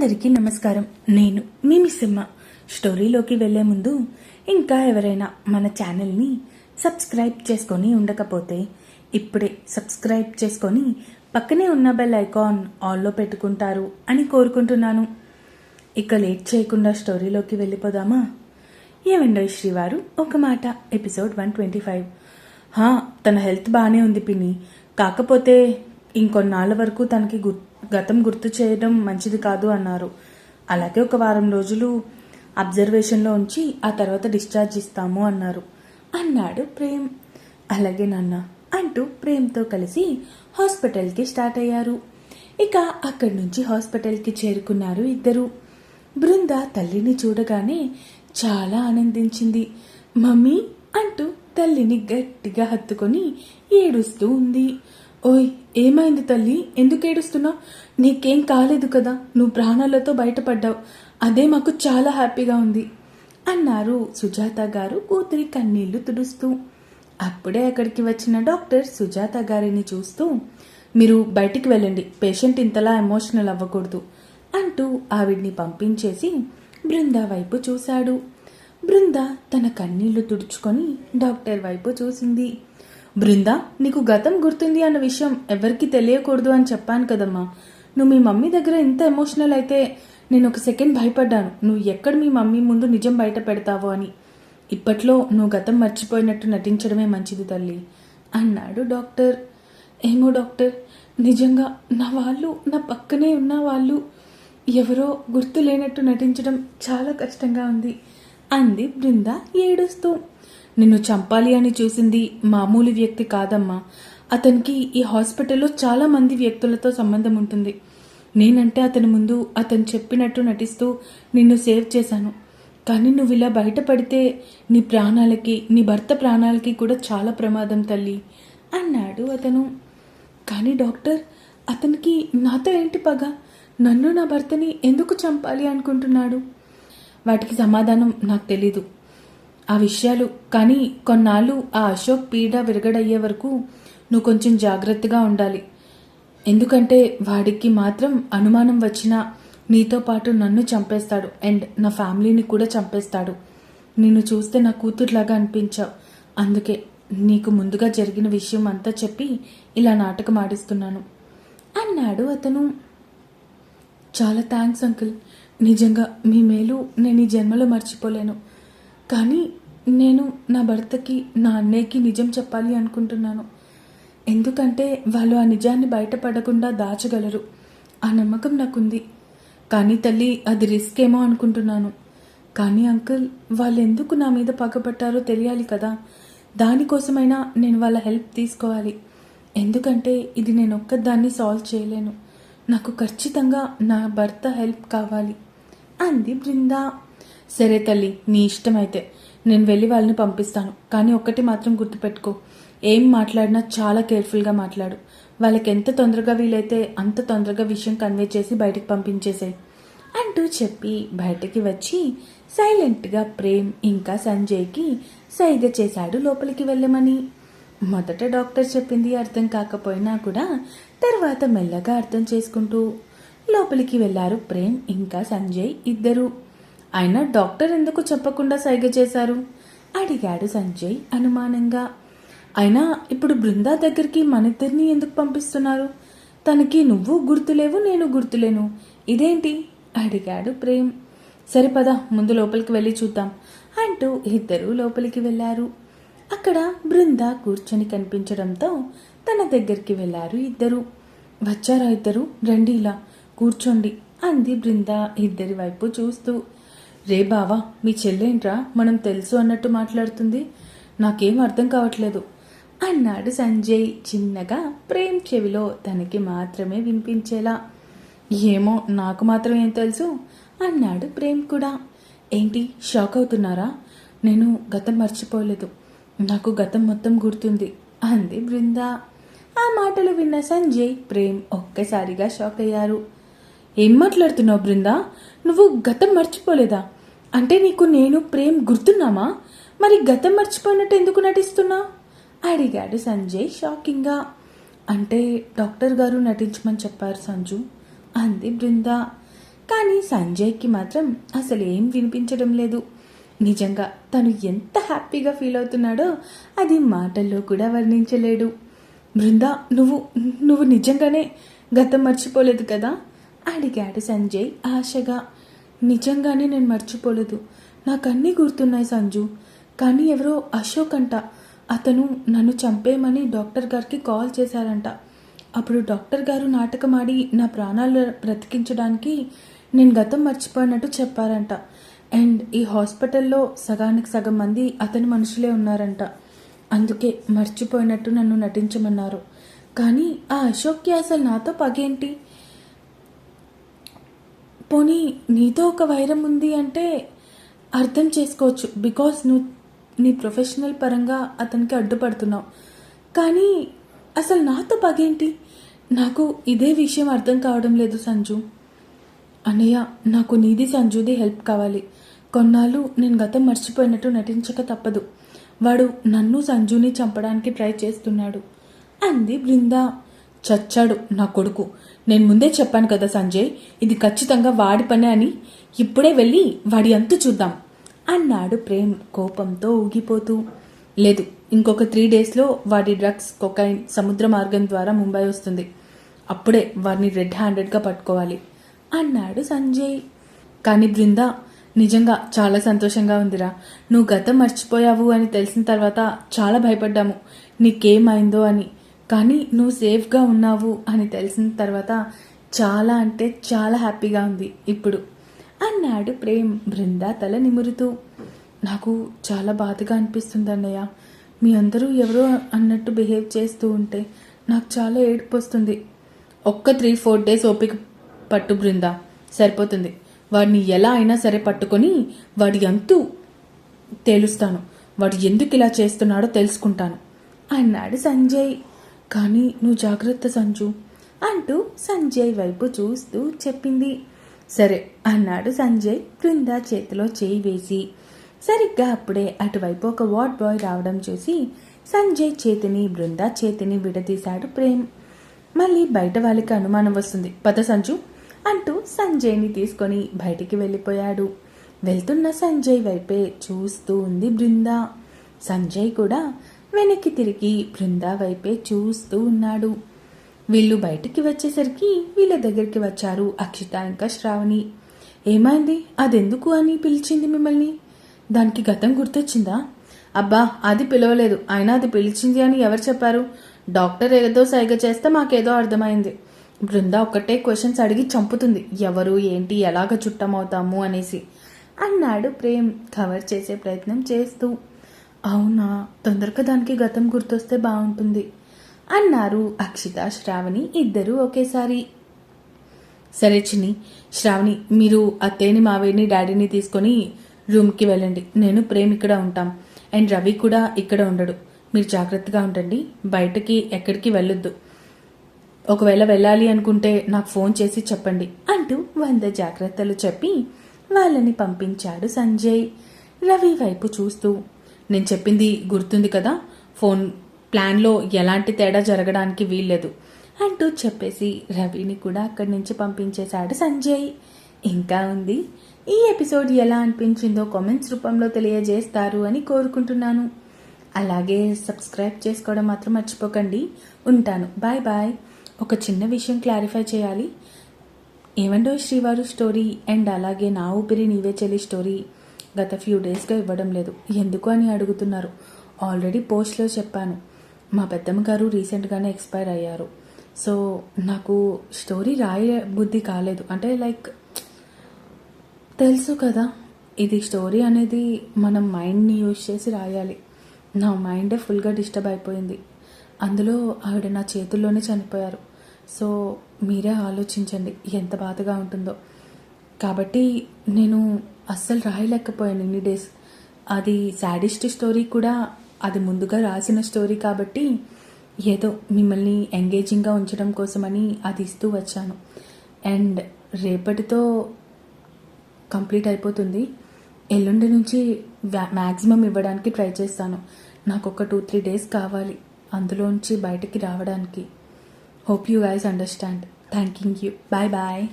అందరికీ నమస్కారం. నేను మీ మిస్సమ్మ. స్టోరీలోకి వెళ్ళే ముందు ఇంకా ఎవరైనా మన ఛానల్ని సబ్స్క్రైబ్ చేసుకొని ఉండకపోతే ఇప్పుడే సబ్స్క్రైబ్ చేసుకొని పక్కనే ఉన్న బెల్ ఐకాన్ ఆల్లో పెట్టుకుంటారు అని కోరుకుంటున్నాను. ఇక లేట్ చేయకుండా స్టోరీలోకి వెళ్ళిపోదామా? ఏమండో శ్రీవారు? ఒక మాట. Episode one twenty five. హా తన హెల్త్ బాగానే ఉంది పిన్ని. కాకపోతే ఇంకొన్నాళ్ళ వరకు తనకి గుర్ గతం గుర్తు చేయడం మంచిది కాదు అన్నారు. అలాగే ఒక వారం రోజులు అబ్జర్వేషన్లో ఉంచి ఆ తర్వాత డిశ్చార్జ్ ఇస్తాము అన్నారు. అన్నాడు ప్రేమ్. అలాగే నాన్న అంటూ ప్రేమ్తో కలిసి హాస్పిటల్కి స్టార్ట్ అయ్యారు. ఇక అక్కడి నుంచి హాస్పిటల్కి చేరుకున్నారు ఇద్దరు. బృంద తల్లిని చూడగానే చాలా ఆనందించింది. మమ్మీ అంటూ తల్లిని గట్టిగా హత్తుకొని ఏడుస్తూ ఉంది. ఓయ్ ఏమైంది తల్లి? ఎందుకు ఏడుస్తున్నావు? నీకేం కాలేదు కదా. నువ్వు ప్రాణాలతో బయటపడ్డావు. అదే మాకు చాలా హ్యాపీగా ఉంది. అన్నారు సుజాత గారు కూతురి కన్నీళ్ళు తుడుస్తూ. అప్పుడే అక్కడికి వచ్చిన డాక్టర్ సుజాత గారిని చూస్తూ మీరు బయటికి వెళ్ళండి. పేషెంట్ ఇంతలా ఎమోషనల్ అవ్వకూడదు అంటూ ఆవిడ్ని పంపించేసి బృంద వైపు చూశాడు. బృంద తన కన్నీళ్ళు తుడుచుకొని డాక్టర్ వైపు చూసింది. బృందా నీకు గతం గుర్తుంది అన్న విషయం ఎవరికి తెలియకూడదు అని చెప్పాను కదమ్మా. నువ్వు మీ మమ్మీ దగ్గర ఇంత ఎమోషనల్ అయితే నేను ఒక సెకండ్ భయపడ్డాను. నువ్వు ఎక్కడ మీ మమ్మీ ముందు నిజం బయట పెడతావో అని. ఇప్పట్లో నువ్వు గతం మర్చిపోయినట్టు నటించడమే మంచిది తల్లి అన్నాడు డాక్టర్. ఏమో డాక్టర్ నిజంగా నా వాళ్ళు నా పక్కనే ఉన్న వాళ్ళు ఎవరో గుర్తు లేనట్టు నటించడం చాలా కష్టంగా ఉంది అంది బృంద ఏడుస్తూ. నిన్ను చంపాలి అని చూసింది మామూలు వ్యక్తి కాదమ్మా. అతనికి ఈ హాస్పిటల్లో చాలా మంది వ్యక్తులతో సంబంధం ఉంటుంది. నేనంటే అతని ముందు అతను చెప్పినట్టు నటిస్తూ నిన్ను సేవ్ చేశాను. కానీ నువ్వు ఇలా బయటపడితే నీ ప్రాణాలకి నీ భర్త ప్రాణాలకి కూడా చాలా ప్రమాదం తల్లి అన్నాడు అతను. కానీ డాక్టర్ అతనికి నాతో ఏంటి పగ? నన్ను నా భర్తని ఎందుకు చంపాలి అనుకుంటున్నాడు? వాటికి సమాధానం నాకు తెలీదు. ఆ విషయాలు. కానీ కొన్నాళ్ళు ఆ అశోక్ పీడ విరగడయ్యే వరకు నువ్వు కొంచెం జాగ్రత్తగా ఉండాలి. ఎందుకంటే వాడికి మాత్రం అనుమానం వచ్చినా నీతో పాటు నన్ను చంపేస్తాడు. అండ్ నా ఫ్యామిలీని కూడా చంపేస్తాడు. నిన్ను చూస్తే నా కూతురులాగా అనిపించావు. అందుకే నీకు ముందుగా జరిగిన విషయం అంతా చెప్పి ఇలా నాటకం ఆడిస్తున్నాను. అన్నాడు అతను. చాలా థ్యాంక్స్ అంకుల్. నిజంగా మీ మేలు నేను ఈ జన్మలో మర్చిపోలేను. కానీ నేను నా భర్తకి నా అన్నయ్యకి నిజం చెప్పాలి అనుకుంటున్నాను. ఎందుకంటే వాళ్ళు ఆ నిజాన్ని బయటపడకుండా దాచగలరు. ఆ నమ్మకం నాకుంది. కానీ తల్లి అది రిస్క్ ఏమో అనుకుంటున్నాను. కానీ అంకుల్ వాళ్ళు ఎందుకు నా మీద పగబట్టారో తెలియాలి కదా. దానికోసమైనా నేను వాళ్ళ హెల్ప్ తీసుకోవాలి. ఎందుకంటే ఇది నేను ఒక్కదాన్ని సాల్వ్ చేయలేను. నాకు ఖచ్చితంగా నా భర్త హెల్ప్ కావాలి. అంది బృందా. సరే తల్లి నీ ఇష్టమైతే. నేను వెళ్ళి వాళ్ళని పంపిస్తాను. కానీ ఒక్కటి మాత్రం గుర్తుపెట్టుకో. ఏం మాట్లాడినా చాలా కేర్ఫుల్గా మాట్లాడు. వాళ్ళకి ఎంత తొందరగా వీలైతే అంత తొందరగా విషయం కన్వే చేసి బయటకు పంపించేసాయి. అంటూ చెప్పి బయటకి వచ్చి సైలెంట్గా ప్రేమ్ ఇంకా సంజయ్కి సైగ చేశాడు లోపలికి వెళ్ళమని. మొదట డాక్టర్ చెప్పింది అర్థం కాకపోయినా కూడా తర్వాత మెల్లగా అర్థం చేసుకుంటూ లోపలికి వెళ్ళారు ప్రేమ్ ఇంకా సంజయ్ ఇద్దరు. అయినా డాక్టర్ ఎందుకు చెప్పకుండా సైగ చేశారు? అడిగాడు సంజయ్ అనుమానంగా. అయినా ఇప్పుడు బృందా దగ్గరికి మనిద్దరిని ఎందుకు పంపిస్తున్నారు? తనకి నువ్వు గుర్తులేవు నేను గుర్తులేను. ఇదేంటి? అడిగాడు ప్రేమ్. సరిపద ముందు లోపలికి వెళ్ళి చూద్దాం అంటూ ఇద్దరు లోపలికి వెళ్ళారు. అక్కడ బృంద కూర్చొని కనిపించడంతో తన దగ్గరికి వెళ్ళారు ఇద్దరు. వచ్చారా ఇద్దరు? రండి ఇలా కూర్చోండి అంది బృంద ఇద్దరి వైపు చూస్తూ. రే బావా మీ చెల్లేంట్రా మనం తెలుసు అన్నట్టు మాట్లాడుతుంది. నాకేం అర్థం కావట్లేదు. అన్నాడు సంజయ్ చిన్నగా ప్రేమ్ చెవిలో తనకి మాత్రమే వినిపించేలా. ఏమో నాకు మాత్రం ఏం తెలుసు? అన్నాడు ప్రేమ్ కూడా. ఏంటి షాక్ అవుతున్నారా? నేను గతం మర్చిపోలేదు. నాకు గతం మొత్తం గుర్తుంది అంది బృంద. ఆ మాటలు విన్న సంజయ్ ప్రేమ్ ఒక్కసారిగా షాక్ అయ్యారు. ఏం మాట్లాడుతున్నావు బృందా? నువ్వు గతం మర్చిపోలేదా? అంటే నీకు నేను ప్రేమ్ గుర్తున్నామా? మరి గతం మర్చిపోయినట్టు ఎందుకు నటిస్తున్నావు అడిగాడు సంజయ్ షాకింగ్గా. అంటే డాక్టర్ గారు నటించమని చెప్పారు సంజు. అంది బృంద. కానీ సంజయ్కి మాత్రం అసలు ఏం వినిపించడం లేదు. నిజంగా తను ఎంత హ్యాపీగా ఫీల్ అవుతున్నాడో అది మాటల్లో కూడా వర్ణించలేడు. బృందా నువ్వు నువ్వు నిజంగానే గతం మర్చిపోలేదు కదా? అడిగాడు సంజయ్ ఆశగా. నిజంగానే నేను మర్చిపోలేదు. నాకు అన్నీ గుర్తున్నాయి సంజు. కానీ ఎవరో అశోక్ అంట. అతను నన్ను చంపేయమని డాక్టర్ గారికి కాల్ చేశారంట. అప్పుడు డాక్టర్ గారు నాటకమాడి నా ప్రాణాలు బ్రతికించడానికి నేను గతం మర్చిపోయినట్టు చెప్పారంట. అండ్ ఈ హాస్పిటల్లో సగానికి సగం మంది అతని మనుషులే ఉన్నారంట. అందుకే మర్చిపోయినట్టు నన్ను నటించమన్నారు. కానీ ఆ అశోక్కి అసలు నాతో పగేంటి? పోనీ నీతో ఒక వైరం ఉంది అంటే అర్థం చేసుకోవచ్చు. బికాస్ నువ్వు నీ ప్రొఫెషనల్ పరంగా అతనికి అడ్డుపడుతున్నావు. కానీ అసలు నాతో పగేంటి? నాకు ఇదే విషయం అర్థం కావడం లేదు సంజు. అన్నయ్య నాకు నీది సంజుది హెల్ప్ కావాలి. కొన్నాళ్ళు నేను గతం మర్చిపోయినట్టు నటించక తప్పదు. వాడు నన్ను సంజుని చంపడానికి ట్రై చేస్తున్నాడు. అంది బృందా. చచ్చాడు నా కొడుకు. నేను ముందే చెప్పాను కదా సంజయ్ ఇది ఖచ్చితంగా వాడి పని అని. ఇప్పుడే వెళ్ళి వాడి అంతు చూద్దాం అన్నాడు ప్రేమ్ కోపంతో ఊగిపోతూ. లేదు ఇంకొక త్రీ డేస్లో వాడి డ్రగ్స్ కొకైన్ సముద్ర మార్గం ద్వారా ముంబై వస్తుంది. అప్పుడే వారిని రెడ్ హ్యాండెడ్గా పట్టుకోవాలి అన్నాడు సంజయ్. కానీ బృంద నిజంగా చాలా సంతోషంగా ఉందిరా. నువ్వు గతం మర్చిపోయావు అని తెలిసిన తర్వాత చాలా భయపడ్డాము. నీకేమైందో అని. కానీ నువ్వు సేఫ్గా ఉన్నావు అని తెలిసిన తర్వాత చాలా అంటే చాలా హ్యాపీగా ఉంది ఇప్పుడు. అన్నాడు ప్రేమ్ బృందా తల నిమురుతూ. నాకు చాలా బాధగా అనిపిస్తుంది అన్నయ్య. మీ అందరూ ఎవరో అన్నట్టు బిహేవ్ చేస్తూ ఉంటే నాకు చాలా ఏడుపు వస్తుంది. ఒక్క త్రీ ఫోర్ డేస్ ఓపిక పట్టు బృందా. సరిపోతుంది. వాడిని ఎలా అయినా సరే పట్టుకొని వాడి అంతు తేలుస్తాను. వాడు ఎందుకు ఇలా చేస్తున్నాడో తెలుసుకుంటాను. అన్నాడు సంజయ్. కానీ నువ్వు జాగ్రత్త సంజు అంటూ సంజయ్ వైపు చూస్తూ చెప్పింది. సరే అన్నాడు సంజయ్ బృందా చేతిలో చేయి వేసి. సరిగ్గా అప్పుడే అటువైపు ఒక వార్డ్ బాయ్ రావడం చూసి సంజయ్ చేతిని బృందా చేతిని విడదీశాడు ప్రేమ్. మళ్ళీ బయట వాళ్ళకి అనుమానం వస్తుంది. పద సంజు అంటూ సంజయ్ని తీసుకొని బయటికి వెళ్ళిపోయాడు. వెళ్తున్న సంజయ్ వైపే చూస్తూ ఉంది బృందా. సంజయ్ కూడా వెనక్కి తిరిగి బృందా వైపే చూస్తూ ఉన్నాడు. వీళ్ళు బయటికి వచ్చేసరికి వీళ్ళ దగ్గరికి వచ్చారు అక్షిత ఇంకా శ్రావణి. ఏమైంది? అదెందుకు అని పిలిచింది మిమ్మల్ని? దానికి గతం గుర్తొచ్చిందా? అబ్బా అది పిలవలేదు. అయినా అది పిలిచింది అని ఎవరు చెప్పారు? డాక్టర్ ఏదో సైగ చేస్తే మాకేదో అర్థమైంది. బృంద ఒక్కటే క్వశ్చన్స్ అడిగి చంపుతుంది. ఎవరు ఏంటి ఎలాగ చుట్టమవుతాము అనేసి. అన్నాడు ప్రేమ్. కవర్ చేసే ప్రయత్నం చేస్తూ. అవునా? తొందరగా దానికి గతం గుర్తొస్తే బాగుంటుంది అన్నారు అక్షిత శ్రావణి ఇద్దరూ ఒకేసారి. సరే చిన్ని శ్రావణి మీరు అత్తయ్యని మావేని డాడీని తీసుకొని రూమ్కి వెళ్ళండి. నేను ప్రేమ్ ఇక్కడ ఉంటాం. అండ్ రవి కూడా ఇక్కడ ఉండడు. మీరు జాగ్రత్తగా ఉండండి. బయటకి ఎక్కడికి వెళ్ళొద్దు. ఒకవేళ వెళ్ళాలి అనుకుంటే నాకు ఫోన్ చేసి చెప్పండి అంటూ వంద జాగ్రత్తలు చెప్పి వాళ్ళని పంపించాడు సంజయ్. రవి వైపు చూస్తూ నేను చెప్పింది గుర్తుంది కదా? ఫోన్ ప్లాన్లో ఎలాంటి తేడా జరగడానికి వీల్లేదు అంటూ చెప్పేసి రవిని కూడా అక్కడి నుంచి పంపించేశాడు సంజయ్. ఇంకా ఉంది. ఈ ఎపిసోడ్ ఎలా అనిపించిందో కామెంట్స్ రూపంలో తెలియజేస్తారు అని కోరుకుంటున్నాను. అలాగే సబ్స్క్రైబ్ చేసుకోవడం మాత్రం మర్చిపోకండి. ఉంటాను. Bye bye. ఒక చిన్న విషయం క్లారిఫై చేయాలి. ఏమండో శ్రీవారు స్టోరీ అండ్ అలాగే నా ఊపిరి నీవే చెల్లి స్టోరీ. గత ఫ్యూ డేస్గా ఇవ్వడం లేదు. ఎందుకు అని అడుగుతున్నారు. ఆల్రెడీ పోస్ట్లో చెప్పాను. మా పెద్దమ్మ గారు రీసెంట్గానే ఎక్స్పైర్ అయ్యారు. సో నాకు స్టోరీ రాయ బుద్ధి కాలేదు. అంటే లైక్ తెలుసు కదా ఇది స్టోరీ అనేది మనం మైండ్ని యూజ్ చేసి రాయాలి. నా మైండే ఫుల్గా డిస్టర్బ్ అయిపోయింది. అందులో ఆవిడ నా చేతుల్లోనే చనిపోయారు. సో మీరే ఆలోచించండి ఎంత బాధగా ఉంటుందో. కాబట్టి నేను అస్సలు రాయలేకపోయాను ఇన్ని డేస్. అది సాడిస్ట్ స్టోరీ కూడా అది ముందుగా రాసిన స్టోరీ కాబట్టి ఏదో మిమ్మల్ని ఎంగేజింగ్గా ఉంచడం కోసమని అది ఇస్తూ వచ్చాను. అండ్ రేపటితో కంప్లీట్ అయిపోతుంది. ఎల్లుండి నుంచి మ్యాక్సిమం ఇవ్వడానికి ట్రై చేస్తాను. నాకు ఒక టూ త్రీ డేస్ కావాలి అందులోంచి బయటికి రావడానికి. Hope you guys understand. Thanking you. Bye bye.